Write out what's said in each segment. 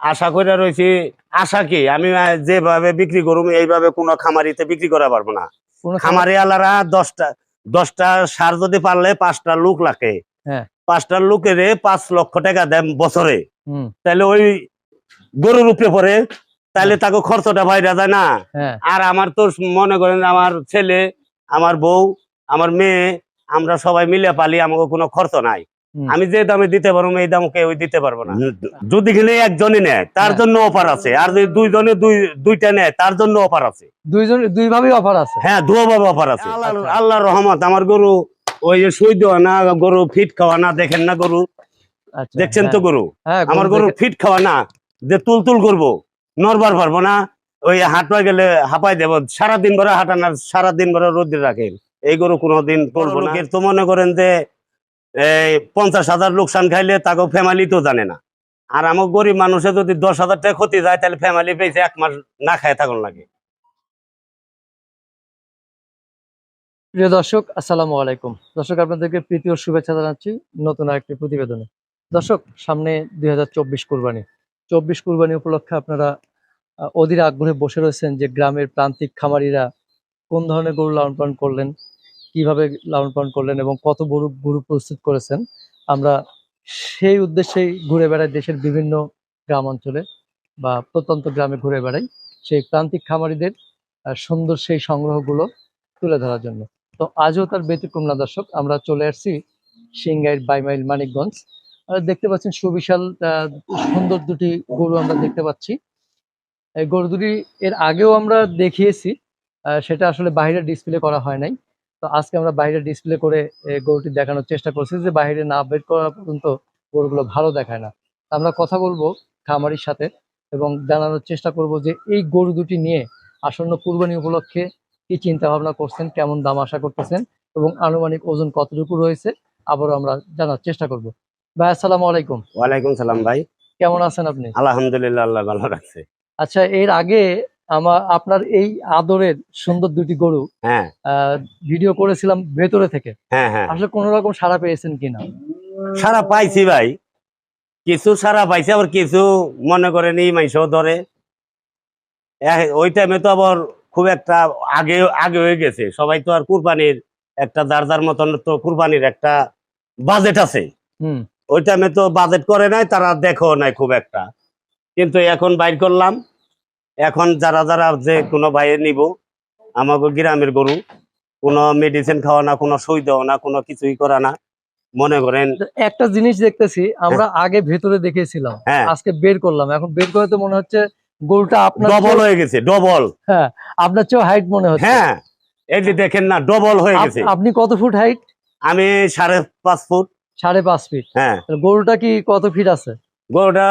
আশা করে রয়েছি আশা কি? আমি যেভাবে বিক্রি করুম এইভাবে কোনো খামারিতে বিক্রি করা পারব না। খামারি আলারা দশটা দশটা সার যদি পারলে পাঁচটা লোক লাগে হ্যাঁ। পাঁচটা লোকের পাঁচ লক্ষ টাকা দেন বছরে। তাহলে ওই গরুর উপরে পড়ে তাহলে তাকে খরচটা বাইরে যায় না। হ্যাঁ। আর আমার তো মনে করেন আমার ছেলে আমার বউ আমার মেয়ে আমরা সবাই মিলে পালি আমাকে কোনো খরচ নাই। আমি যে দামে দিতে পারব এই দাম কেউ দিতে পারব না। যদি কিনে একজনই নেয় তার হ্যাঁ। জন্য অফার আছে। আর যদি দুইজনে দুই দুইটা নেয় তার জন্য অফার আছে। দুইজন দুই ভাবেই অফার আছে? হ্যাঁ দুভাবে অফার আছে। আচ্ছা। আল্লাহ আল্লাহর রহমত আমার গরু ওই যে সুই দেওয়া না গরু ফিট খাওয়া না দেখেন না গরু? আচ্ছা দেখছেন তো হ্যাঁ, গরু হ্যাঁ আমার গরু ফিট খাওয়া না যে তুল তুল করব নরবার পারব না ওই হাঁটবা গেলে হাঁপাই দেবো সারাদিন ভরে হাঁটানা সারাদিন ভরে রোদ্রে রাখেন এই গরু কোনোদিন করব না। তো মনে করেন যে এই পঞ্চাশ হাজার লোকসান খাইলে তাকে ফ্যামিলি তো জানে না। আর আমার গরিব মানুষের যদি দশ হাজার টাকা ক্ষতি যায়, তাহলে ফ্যামিলি পেয়েছে এক মাস না খায় থাকুন লাগে। প্রিয় দর্শক, আসসালামু আলাইকুম। দর্শক, আপনাদেরকে প্রীতি ও শুভেচ্ছা জানাচ্ছি নতুন আরেকটি প্রতিবেদনে। দর্শক, সামনে দুই হাজার চব্বিশ কুরবানি। চব্বিশ কুরবানি উপলক্ষে আপনারা অধীর আগ্রহে বসে রয়েছেন যে গ্রামের প্রান্তিক খামারিরা কোন ধরনের গরু লালন পালন করলেন কীভাবে লালন পালন করলেন এবং কত গরু গরু প্রস্তুত করেছেন, আমরা সেই উদ্দেশ্যেই ঘুরে বেড়াই দেশের বিভিন্ন গ্রাম অঞ্চলে বা প্রত্যন্ত গ্রামে ঘুরে বেড়াই সেই প্রান্তিক খামারিদের সুন্দর সেই সংগ্রহগুলো তুলে ধরার জন্য। তো আজও তার ব্যতিক্রম না দর্শক, আমরা চলে আসছি সিংগাইর বাইমাইল মানিকগঞ্জ। দেখতে পাচ্ছেন সুবিশাল সুন্দর দুটি গরু আমরা দেখতে পাচ্ছি। এই গরু দুটি এর আগেও আমরা দেখিয়েছি সেটা আসলে বাইরে ডিসপ্লে করা হয় নাই। তো আজকে আমরা বাইরে ডিসপ্লে করে গরুটি দেখানোর চেষ্টা করছি যে বাইরে না বের করা পর্যন্ত গরুগুলো ভালো দেখায় না। আমরা কথা বলব খামারির সাথে এবং জানানোর চেষ্টা করব যে এই গরু দুটি নিয়ে আসন্ন কুরবানি উপলক্ষে কি চিন্তা ভাবনা করছেন কেমন দাম আশা করতেছেন এবং আনুমানিক ওজন কতটুকু রয়েছে আবারও আমরা জানার চেষ্টা করব। ভাই আসসালামু আলাইকুম। ওয়ালাইকুম সালাম ভাই। কেমন আছেন আপনি? আলহামদুলিল্লাহ আল্লাহ ভালো রাখছে। আচ্ছা এর আগে আমার আপনার এই আদরের সুন্দর দুটি গরু হ্যাঁ। ভিডিও করেছিলাম ভেতরে থেকে। হ্যাঁ হ্যাঁ। আসলে কোন রকম সাড়া পেয়েছেন কিনা? সারা পাইছি ভাই। কিছু সারা পাইছি আবার কিছু মনে করেন এই মাইসও ধরে। ওই টাইমে তো আবার খুব একটা আগে আগে হয়ে গেছে। সবাই তো আর কুরবানির একটা যার যার মতন তো কুরবানির একটা বাজেট আছে। হুম। ওই টাইমে তো বাজেট করে নাই তারা দেখো নাই খুব একটা। কিন্তু এখন বাইর করলাম। এখন যারা যারা যে কোনো ভাইয়ে নিব আমাকে গ্রামের গরু কোনো মেডিসিন খাওয়া না কোনো সই দেওয়া না কোনো কিছুই করা না। মনে করেন একটা জিনিস দেখতেছি আমরা আগে ভেতরে দেখেছিলাম হ্যাঁ। আজকে বের করলাম। এখন বের করে তো মনে হচ্ছে গরুটা আপনার ডবল হয়ে গেছে ডবল হ্যাঁ আপনার চেয়েও হাইট মনে হচ্ছে। হ্যাঁ এই যে দেখেন না ডবল হয়ে গেছে। আপনি কত ফুট হাইট আমি সাড়ে পাঁচ ফুট। সাড়ে পাঁচ ফিট হ্যাঁ। গরুটা কি কত ফিট আছে? গরুটা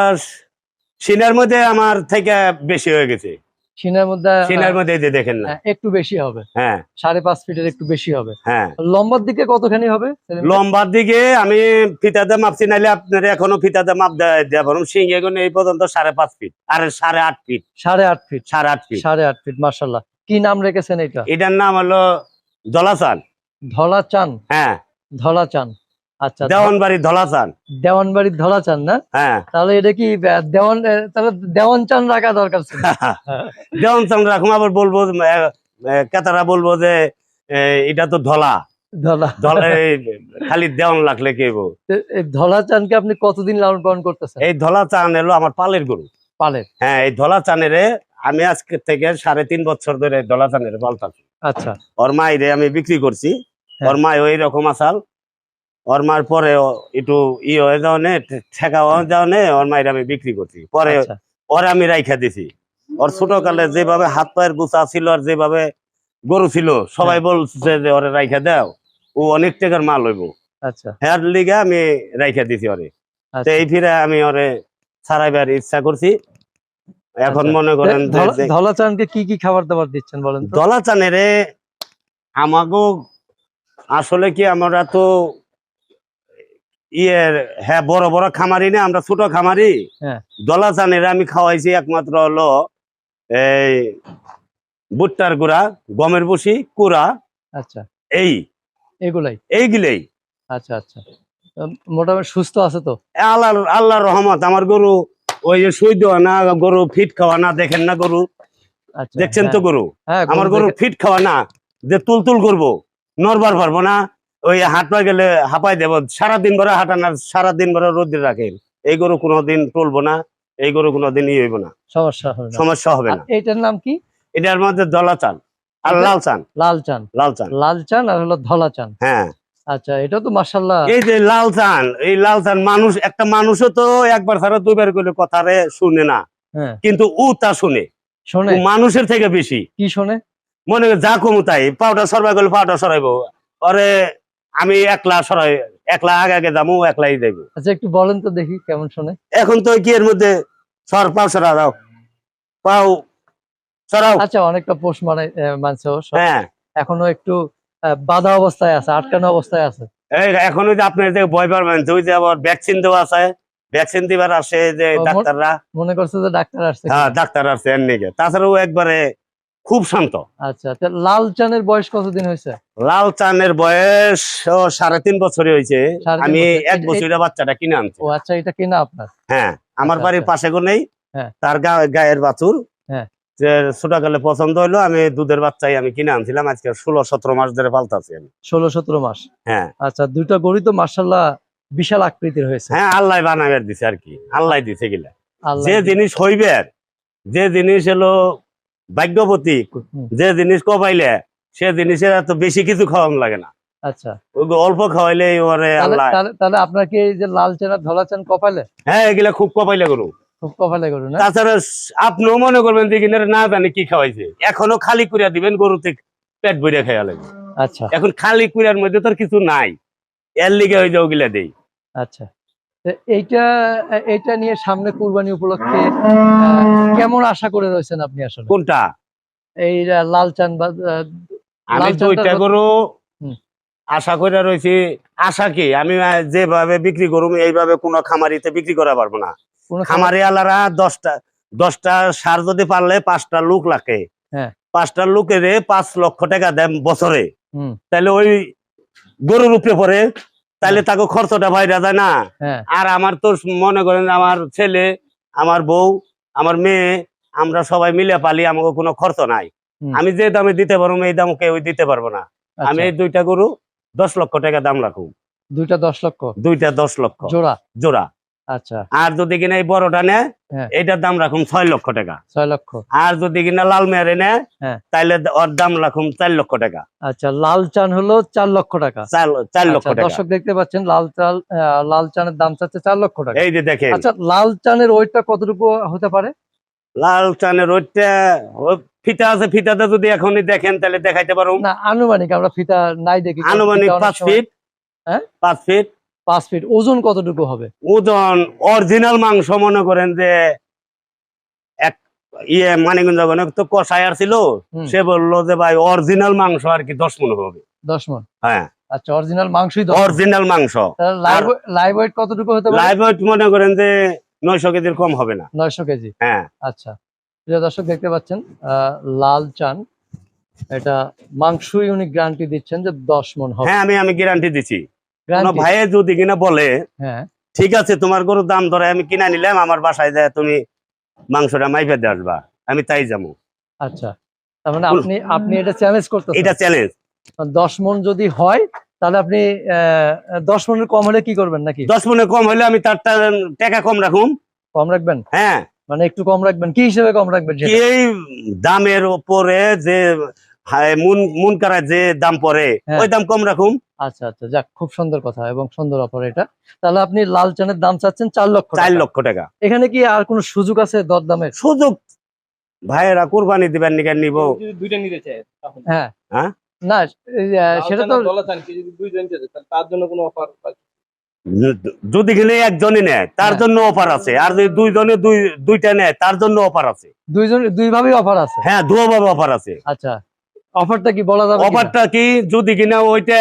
সিনার মধ্যে আমার থেকে বেশি হয়ে গেছে। সিনের মধ্যে সিনার মধ্যে যে দেখেন না। হ্যাঁ, একটু বেশি হবে। হ্যাঁ। সাড়ে পাঁচ ফিটের একটু বেশি হবে। হ্যাঁ। লম্বার দিকে কতখানি হবে? লম্বার দিকে আমি ফিতাতে মাপছি নাইলে আপনার এখনও ফিতাতে মাপ দেওয়া পারুন সিং এখন এই পর্যন্ত সাড়ে পাঁচ ফিট আর সাড়ে আট ফিট। সাড়ে আট ফিট। সাড়ে আট ফিট। সাড়ে আট ফিট মার্শাল্লাহ কি নাম রেখেছেন এটা এটার নাম হলো ধলাচান ধলা চান হ্যাঁ। ধলা চান আচ্ছা দেওয়ানবাড়ি ধলাচান। দেওয়ানবাড়ির ধলা চান না? হ্যাঁ। তাহলে এটা কি দেওয়ান তাহলে দেওয়ান চান রাখা দরকার ছিল। দেওয়ান চান রাখুন আবার বলব কেতারা বলব যে এটা তো ধলা। খালি দেওয়ান লাগলে কে বউ। এ- এই ধলা চানকে আপনি কতদিন লালন পালন করতেছেন? এই ধলা চান এলো আমার পালের গরু। পালের? হ্যাঁ এই ধলা চানেরে আমি আজকে থেকে সাড়ে তিন বছর ধরে ধলা চানের পালতাছি। আচ্ছা। ওর মাইরে আমি বিক্রি করছি। হ্যাঁ। ওর মাই ওই রকম আসাল। ওর মার পরে একটু ই হয়ে যাও নে ঠেকা হয়ে যাও নে ওর মাইরে আমি বিক্রি করছি। পরে আচ্ছা। ওরে আমি রাইখা দিছি। ওর ছোট কালে যেভাবে হাত পায়ের গুছা ছিল আর যেভাবে গরু ছিল সবাই হ্যাঁ। বলছে যে ওরে রাইখা দাও ও অনেক টাকার মাল হইব। আচ্ছা। হ্যার লিগে আমি রাইখা দিছি ওরে। তো আচ্ছা এই ফিরে আমি ওরে ছাড়াইবার ইচ্ছা করছি। এখন আচ্ছা। মনে করেন যে- ধলা- যে ধলা চানকে কি কি খাবার দাবার দিচ্ছেন বলেন তো? দলা চানেরে আমাগো আসলে কি আমরা তো ইয়ের হ্যাঁ বড় বড় খামারি না আমরা ছোট খামারি। হ্যাঁ। দলা চানেরে আমি খাওয়াইছি একমাত্র হলো এই ভুট্টার গুড়া গমের বসি কুড়া। আচ্ছা। এই। এগুলাই? এইগুলোই। আচ্ছা আচ্ছা। মোটামুটি সুস্থ আছে তো? আল্লাহ আল্লাহর রহমত আমার গরু ওই যে সুই দেওয়া না গরু ফিট খাওয়া না দেখেন না গরু? আচ্ছা দেখছেন তো হ্যাঁ, গরু? হ্যাঁ আমার গরু গরু ফিট খাওয়া না যে তুল তুল করব নরবার পারব না। ওই হাঁটবা গেলে হাঁপাই দেবো। সারাদিন ভরে হাঁটান আর সারাদিন ভরে রোদ্রে রাখেন এই গরু কোনোদিন টলবো না এই গরু কোনোদিন ইয়ে হইব না। সমস্যা হবে সমস্যা হবে না। এইটার নাম কি? এটার মধ্যে দলা চান আর লাল চান লাল চান লাল চান লাল চান আর হলো ধলা চান হ্যাঁ। আচ্ছা এটা তো মার্শাল্লাহ এই যে লাল চান এই লাল চান মানুষ একটা মানুষও তো একবার ছাড়া দুইবার করলে কথারে শুনে না। হ্যাঁ। কিন্তু ও তা শুনে। শোনে? মানুষের থেকে বেশি। কি শোনে? মনে যা কমু তাই পাউডার সরবাই করলে পাউডার সরাইবো। পরে আমি একলা সরাই একলা আগে আগে যাব একলাই যাইবো। আচ্ছা একটু বলেন তো দেখি কেমন শোনে। এখন তো কি এর মধ্যে সর পাও সরা দাও। পাও সরাও। আচ্ছা অনেকটা পোষ মানে মানছে হ্যাঁ। এখনও একটু বাধা অবস্থায় আছে আটকানো অবস্থায় আছে। এই এখন ওই যে আপনার যে ভয় পারবেন ওই যে আবার ভ্যাকসিন দেওয়া আছে ভ্যাকসিন দিবার আসে যে ডাক্তাররা। মনে করছে যে ডাক্তার আসছে। হ্যাঁ ডাক্তার আসছে এর নিকে তাছাড়াও একবারে খুব শান্ত। আচ্ছা লাল চানের বয়স কতদিন হয়েছে? লাল চানের বয়স সাড়ে তিন বছরই হয়েছে। আমি এক বছরের বাচ্চাটা কিনে আনছি। আচ্ছা এটা কেনা আপনার? হ্যাঁ আমার আচ্ছা, বাড়ির আচ্ছা। পাশে নেই। হ্যাঁ। তার গায়ের বাছুর। হ্যাঁ। ছোটকালে পছন্দ হইল আমি দুধের বাচ্চাই আমি কিনে আনছিলাম। আজকে ষোলো সতেরো মাস ধরে পাল্টাছি আমি। ষোলো সতেরো মাস? হ্যাঁ। আচ্ছা দুইটা গরু তো মার্শাল্লাহ বিশাল আকৃতির হয়েছে। হ্যাঁ আল্লাহ বানাবের দিছে আর কি। আল্লাহ দিছে গিলা। যে জিনিস হইবে যে জিনিস হলো ভাগ্যবতী যে জিনিস কপাইলে সে জিনিসের এত বেশি কিছু খাওয়ানো লাগে না। আচ্ছা। অল্প খাওয়াইলে ওরে আল্লাহ। তাহলে- তাহলে আপনার কি এই যে লাল চান ধলা চান কপালে হ্যাঁ এগুলা খুব কপাইলে করু খুব কপালে গরু না? তাছাড়া আপনিও মনে করবেন যে কিনারে না জানি কি খাওয়াইছে। এখনও খালি করিয়া দিবেন গরুতে পেট ভরিয়া খাইয়া লাগবে। আচ্ছা। এখন খালি কুড়ার মধ্যে তোর কিছু নাই। এর লিগে ওই যে ওগুলা দেই। আচ্ছা। এইটা এইটা নিয়ে সামনে কুরবানি উপলক্ষে কেমন আশা করে রয়েছেন আপনি আসলে? কোনটা? এই যে লাল চান বা আমি দুইটা গরু আশা করে রয়েছি। আশা কি? আমি যেভাবে বিক্রি করুম এইভাবে কোনো খামারিতে বিক্রি করা পারব না। খামারি আলারা দশটা দশটা সার যদি পারলে পাঁচটা লোক লাগে হ্যাঁ। পাঁচটা লোকের পাঁচ লক্ষ টাকা দেন বছরে। তাহলে ওই গরুর উপরে পড়ে তাহলে তাকে খরচটা বাইরে যায় না। হ্যাঁ। আর আমার তো মনে করেন আমার ছেলে আমার বউ আমার মেয়ে আমরা সবাই মিলে পালি আমাকে কোনো খরচ নাই। আমি যে দামে দিতে পারব এই দাম কেউ দিতে পারব না। আমি আচ্ছা, এই দুইটা গরু দশ লক্ষ টাকা দাম রাখুন দুইটা দশ লক্ষ? দুইটা দশ লক্ষ। জোড়া? জোড়া। আচ্ছা। আর যদি কিনা এই বড়টা নেয় হ্যাঁ। এটার দাম রাখুন ছয় লক্ষ টাকা। ছয় লক্ষ। আর যদি কিনা লাল মেয়ারে নেয় হ্যাঁ। তাইলে ওর দাম রাখুন চার লক্ষ টাকা। আচ্ছা লাল চান হলো চার লক্ষ টাকা। চার লক্ষ আচ্ছা, টাকা। দর্শক দেখতে পাচ্ছেন লাল চাল লাল চানের দাম চাচ্ছে চার লক্ষ টাকা। এই যে দেখেন। আচ্ছা লাল চানের ওয়েটটা কতটুকু হতে পারে? লাল চানের ওইটা ফিতা আছে ফিতাতে যদি এখনই দেখেন তাহলে দেখাইতে পারো না আনুমানিক আমরা ফিতা নাই দেখি। আনুমানিক পাঁচ ফিট। হ্যাঁ? পাঁচ ফিট। পাঁচ ফিট ওজন কতটুকু হবে? ওজন অরিজিনাল মাংস মনে করেন যে এক ইয়ে মানিকগঞ্জ তো কষায়ার ছিল সে বলল যে ভাই অরিজিনাল মাংস আর কি দশ মনে হবে। দশ মন? হ্যাঁ। আচ্ছা অরিজিনাল মাংসই অরিজিনাল মাংস। লাইভ লাইভ ওয়েট কতটুকু হতে পারে? লাইভ ওয়েট মনে করেন যে নয়শো কেজির কম হবে না। নয়শো কেজি? হ্যাঁ। আচ্ছা। প্রিয় দর্শক দেখতে পাচ্ছেন আহ, লাল চান। এটা মাংসই উনি গ্যারান্টি দিচ্ছেন যে দশ মন হবে। হ্যাঁ আমি আমি গ্যারান্টি দিছি কোনো ভাইয়ে যদি কিনা বলে হ্যাঁ। ঠিক আছে তোমার গরুর দাম ধরে আমি কিনা নিলাম আমার বাসায় যায় তুমি মাংসটা মাইপে দিয়ে আসবা আমি তাই যাব। আচ্ছা তার মানে আপনি আপনি এটা চ্যালেঞ্জ এটা চ্যালেঞ্জ দশ মন যদি হয় তাহলে আপনি আহ, দশ মনের কম হলে কি করবেন নাকি? দশ কম হলে আমি তার টাকা কম রাখুম। কম রাখবেন? হ্যাঁ। মানে একটু কম রাখবেন? কি হিসেবে কম রাখবেন এই দামের উপরে যে মুন মুন কারা যে দাম পড়ে হ্যাঁ। ওই দাম কম রাখুম? আচ্ছা আচ্ছা যাক খুব সুন্দর কথা এবং সুন্দর অফার এটা। তাহলে আপনি লাল চানের দাম চাচ্ছেন চার লক্ষ চার লক্ষ টাকা। এখানে কি আর কোনো সুযোগ আছে সুযোগ? ভাইয়েরা কোরবানি দিবেন নিকেন নিব। দুইটা নিতে চায় হ্যাঁ। হ্যাঁ? না সেটা তো তার জন্য কোনো অফার যদি কিনে একজনই নেয় তার হ্যাঁ। জন্য অফার আছে। আর যদি দুইজনে দুই দুইটা নেয় তার জন্য অফার আছে। দুইজন দুই ভাবেই অফার আছে? হ্যাঁ দুভাবে অফার আছে। আচ্ছা। অফারটা কি বলা যাবে অফারটা কি? যদি কিনা ওইটা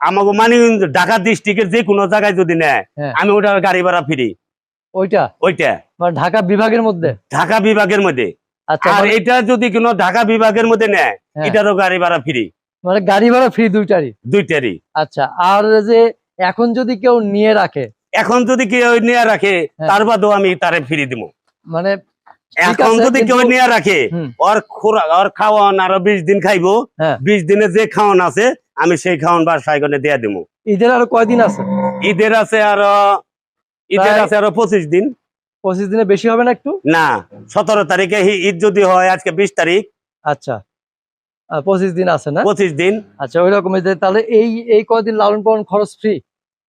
আমাকে মানে ঢাকা ডিস্ট্রিক্টের যে কোনো জায়গায় যদি নেয় হ্যাঁ। আমি ওটার গাড়ি ভাড়া ফ্রি ওইটা? ওইটা। মানে ঢাকা বিভাগের মধ্যে? ঢাকা বিভাগের মধ্যে। আচ্ছা আর মানে- এটা যদি কোনো ঢাকা বিভাগের মধ্যে নেয় হ্যাঁ। এটারও গাড়ি ভাড়া ফ্রি মানে গাড়ি ভাড়া ফ্রি দুইটারই? দুইটারই। আচ্ছা আর যে এখন যদি কেউ নিয়ে রাখে? এখন যদি কেউ নিয়ে রাখে হ্যাঁ। তার বাদেও আমি তারে ফিরি দিব। মানে এখন যদি কেউ নিয়ে রাখে। ওর খোরা ওর খাওয়ান আরও বিশ দিন খাইবো। হ্যাঁ। বিশ দিনে যে খাওয়ান আছে আমি সেই খাওয়ান বাসায় করে দিয়ে দিব। ঈদের আরও কয়দিন আছে? ঈদের আছে আরও ঈদের আছে আরও পঁচিশ দিন। পঁচিশ দিনে বেশি হবে না একটু? না সতেরো তারিখে ঈদ যদি হয় আজকে বিশ তারিখ। আচ্ছা। পঁচিশ দিন আছে না? পঁচিশ দিন। আচ্ছা ওই রকম তাহলে এই এই কয়দিন লালন পালন খরচ ফ্রি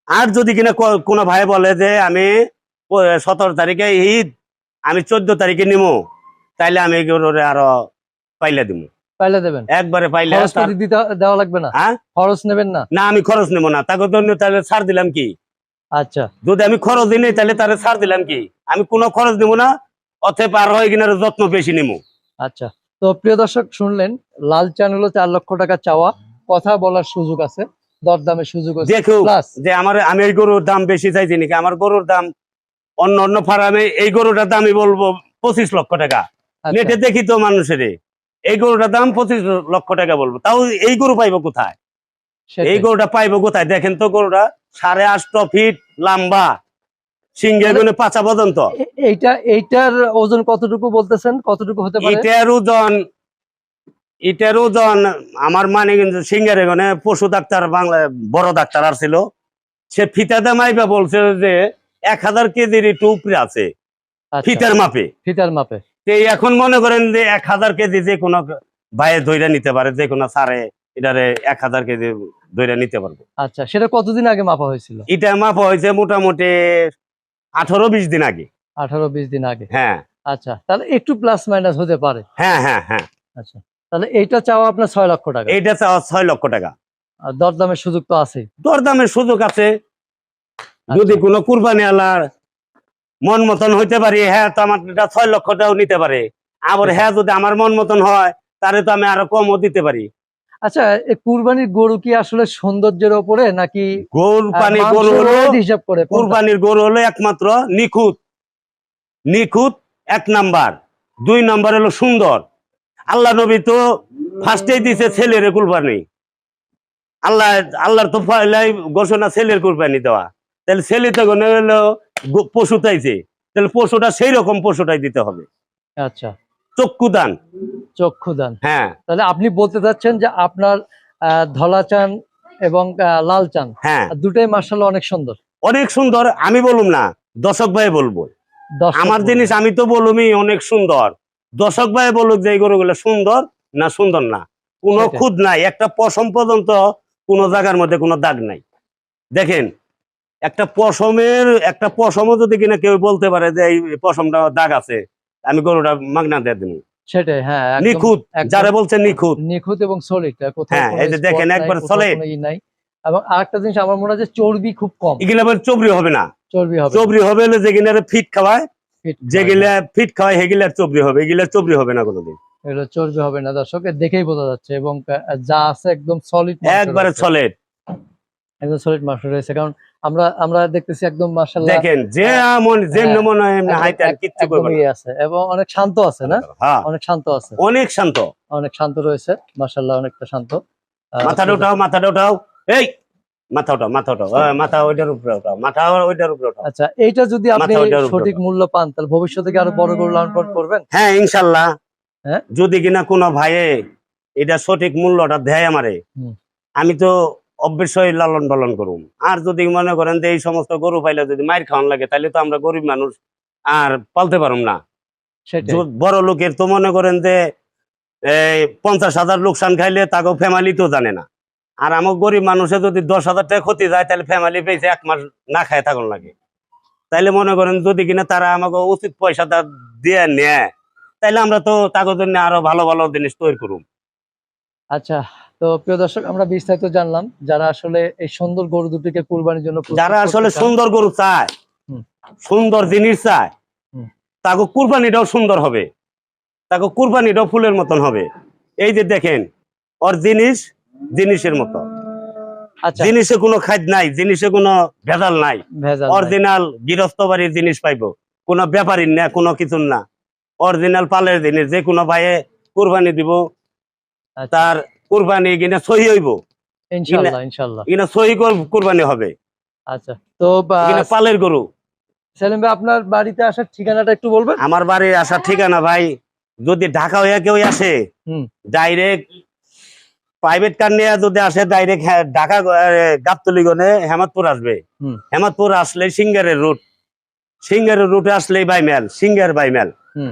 আর যদি কিনা কোনো ভাই বলে যে আমি সতেরো তারিখে ঈদ আমি চোদ্দ তারিখে নিমু তাইলে আমি গরুরে আরও পাইলে দিব পাইলে দেবেন? একবারে পাইলে খরচ তার- দেওয়া লাগবে না? হ্যাঁ? খরচ নেবেন না? না আমি খরচ নেব না। তাকে তো তাহলে ছাড় দিলাম কি? আচ্ছা। যদি আমি খরচ দিই নাই, তাহলে তারে ছাড় দিলাম কি? আমি কোনো খরচ নেব না হয় কিনা যত্ন বেশি আচ্ছা। তো প্রিয় দর্শক শুনলেন লাল চান হলো চার লক্ষ টাকা চাওয়া। কথা বলার সুযোগ আছে দরদামের সুযোগ আছে। দেখো যে আমার আমি এই গরুর দাম বেশি চাইছি নাকি? আমার গরুর দাম অন্য অন্য ফার্মে এই গরুটার দামই বলব পঁচিশ লক্ষ টাকা। আচ্ছা, নেটে দেখি তো মানুষের। এই গরুটার দাম পঁচিশ লক্ষ টাকা বলব। তাও এই গরু পাইবো কোথায়? এই গরুটা পাইবো কোথায়? দেখেন তো গরুটা সাড়ে আটশো ফিট লম্বা সিংহে গুনে পাঁচা পর্যন্ত। এইটা এইটার ওজন কতটুকু বলতেছেন? কতটুকু হতে পারে? ইটার ওজন ইটার ওজন আমার মানে কিন্তু সিংহের এখানে পশু ডাক্তার বাংলা বড় ডাক্তার আসছিল সে ফিতাতে মাইবা বলছে যে এক হাজার কেজির একটু উপরে আছে ফিটার মাপে। ফিটার মাপে। তো এখন মনে করেন যে এক হাজার কেজি যে কোনো ভাইয়ে ধৈর্য নিতে পারে যে কোনো সারে এটারে এক হাজার কেজি ধৈর্য নিতে পারবে। আচ্ছা সেটা কতদিন আগে মাপা হয়েছিল? এটা মাপা হয়েছে মোটামুটি আঠারো বিশ দিন আগে। আঠারো বিশ দিন আগে? হ্যাঁ। আচ্ছা তাহলে একটু প্লাস মাইনাস হতে পারে। হ্যাঁ হ্যাঁ হ্যাঁ। আচ্ছা তাহলে এইটা চাওয়া আপনার ছয় লক্ষ টাকা। এইটা চাওয়া ছয় লক্ষ টাকা। দরদামের সুযোগ তো আছে দরদামের সুযোগ আছে যদি কোনো কুরবানি আলার মন মতন হইতে পারি হ্যাঁ তো আমার ছয় লক্ষ টাকাও নিতে পারে। আবার হ্যাঁ যদি আমার মন মতন হয় তাহলে তো আমি আরও কমও দিতে পারি। আচ্ছা কুরবানির গরু কি আসলে সৌন্দর্যের ওপরে নাকি মাংসের গরু হলো হিসাব করে? কুরবানির গরু হলো একমাত্র নিখুঁত। নিখুঁত এক নাম্বার। দুই নাম্বার হলো সুন্দর। আল্লাহ নবী তো ফার্স্টেই দিছে ছেলের কুরবানি। আল্লাহ আল্লাহর তো ঘোষণা ছেলের কুরবানি দেওয়া। তাহলে ছেলে তো গনে হলো গো- পশু চাইছে। তাহলে পশুটা সেই রকম পশুটাই দিতে হবে। আচ্ছা। চক্ষু দান চক্ষু দান হ্যাঁ। তাহলে আপনি বলতে চাচ্ছেন যে আপনার আহ, ধলা চান এবং আহ, লাল চান হ্যাঁ দুটাই মার্শাল অনেক সুন্দর। অনেক সুন্দর আমি বলুম না দর্শক ভাই বলব। আমার জিনিস আমি তো বলুমই অনেক সুন্দর। দর্শক ভাই বলুক যে এই গরুগুলো সুন্দর না সুন্দর না কোনো। খুদ নাই একটা পশম পর্যন্ত কোনো জায়গার মধ্যে কোনো দাগ নাই। দেখেন একটা পশমের একটা পশমও যদি কিনা কেউ বলতে পারে যে এই পশমটা দাগ আছে আমি গরুটা মাগনা দিয়ে সেটাই হ্যাঁ নিখুঁত যারা বলছে নিখুঁত। নিখুঁত এবং সলিড হ্যাঁ, এই যে দেখেন একবার নাই। এবং আরেকটা জিনিস আমার মনে হয় যে চর্বি খুব কম। এগুলো আবার চবরি হবে না। চর্বি হবে চবরি হবে হলে যেগুলো ফিট খাওয়ায় যেগুলা ফিট খাওয়ায় চবরি হবে চবরি হবে না কোনোদিন। এগুলো চর্বি হবে না দর্শক দেখেই বোঝা যাচ্ছে এবং যা আছে একদম সলিড একবারে চলে একদম সলিড মাংস রয়েছে। কারণ আমরা আমরা দেখতেছি একদম মার্শাল্লাহ দেখেন যে মন যেমনি মনে হয় এমনি হাইতে আর কিচ্ছু করবে না। আছে এবং অনেক শান্ত আছে না? হ্যাঁ। অনেক শান্ত আছে। অনেক শান্ত। অনেক শান্ত রয়েছে মার্শাল্লাহ অনেকটা শান্ত। মাথাটা উঠাও মাথাটা উঠাও। এই মাথা উঠাও মাথা হ্যাঁ, মাথা ওইটার উপরে উঠাও মাথা ওইটার উপরে উঠাও। আচ্ছা এইটা যদি আপনি মাথা সঠিক মূল্য পান তাহলে ভবিষ্যতে কি আরও বড় গরু লালন করবেন হ্যাঁ ইনশাল্লাহ হ্যাঁ? যদি কিনা কোনো ভাইয়ে এটা সঠিক মূল্যটা দেয় আমারে আমি তো অবশ্যই লালন পালন করুম আর যদি মনে করেন যে এই সমস্ত গরু পাইলে যদি মাইর খাওয়ান লাগে তাহলে তো আমরা গরিব মানুষ আর পালতে পারুম না। বড় লোকের তো মনে করেন যে এই পঞ্চাশ হাজার লোকসান খাইলে তাকে ফ্যামিলি তো জানে না। আর আমার গরিব মানুষে যদি দশ হাজার টাকা ক্ষতি যায় তাহলে ফ্যামিলি পেয়েছে এক মাস না খায় থাকুন লাগে। তাইলে মনে করেন যদি কিনা তারা আমাকে উচিত পয়সাটা দিয়ে নেয় তাইলে আমরা তো তাদের জন্য আরও ভালো ভালো জিনিস তৈরি করুম। আচ্ছা। তো প্রিয় দর্শক আমরা বিস্তারিত জানলাম যারা আসলে এই সুন্দর গরু দুটিকে কুরবানির জন্য যারা আসলে সুন্দর গরু চায় সুন্দর জিনিস চায়। তাকে কুরবানিটাও সুন্দর হবে তাকে কুরবানিটাও ফুলের মতন হবে। এই যে দেখেন ওর জিনিস জিনিসের মতো। আচ্ছা। জিনিসে কোনো খাদ নাই জিনিসে কোনো ভেজাল নাই। অরিজিনাল গৃহস্থ বাড়ির জিনিস পাইবো কোনো ব্যাপারীর না কোনো কিছু না। অরিজিনাল পালের জিনিস যে কোনো ভাইয়ে কুরবানি দিব আচ্ছা, তার কুরবানি কিনা সহি হইব। কিনা সহি কর- কুরবানি হবে। আচ্ছা তো বা, পালের গরু। সেলিম ভাই আপনার বাড়িতে আসার ঠিকানাটা একটু বলবেন? আমার বাড়ি আসার ঠিকানা ভাই যদি ঢাকা হইয়া কেউ আসে ডাইরেক্ট প্রাইভেট কার নিয়ে যদি আসে ডাইরেক্ট ঢাকা গাবতলি গনে হেমাদপুর আসবে। হুম। হেমাদপুর আসলে সিঙ্গারের রুট সিঙ্গারের রুটে আসলেই বাইমেল সিঙ্গার বাইমেল হুম।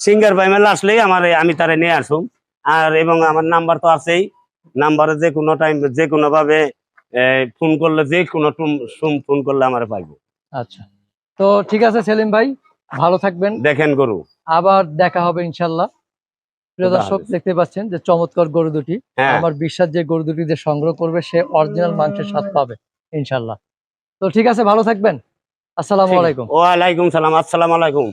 সিঙ্গার বাইমেল আসলেই আমার আমি তারে নিয়ে আসুম। আর এবং আমার নাম্বার তো আছেই। নাম্বারে যে কোনো টাইম যে কোনো ভাবে ফোন করলে যে কোনো ফোন করলে আমার পাইবো। আচ্ছা। তো ঠিক আছে সেলিম ভাই ভালো থাকবেন। দেখেন গরু। আবার দেখা হবে ইনশাল্লাহ। প্রিয় দর্শক দেখতে পাচ্ছেন যে চমৎকার গরু দুটি। হ্যাঁ। আমার বিশ্বাস যে গরু দুটি যে সংগ্রহ করবে সে অরিজিনাল মাংসের স্বাদ পাবে ইনশাল্লাহ। তো ঠিক আছে ভালো থাকবেন। আসসালামু আলাইকুম। ওয়ালাইকুম সালাম আসসালামু আলাইকুম।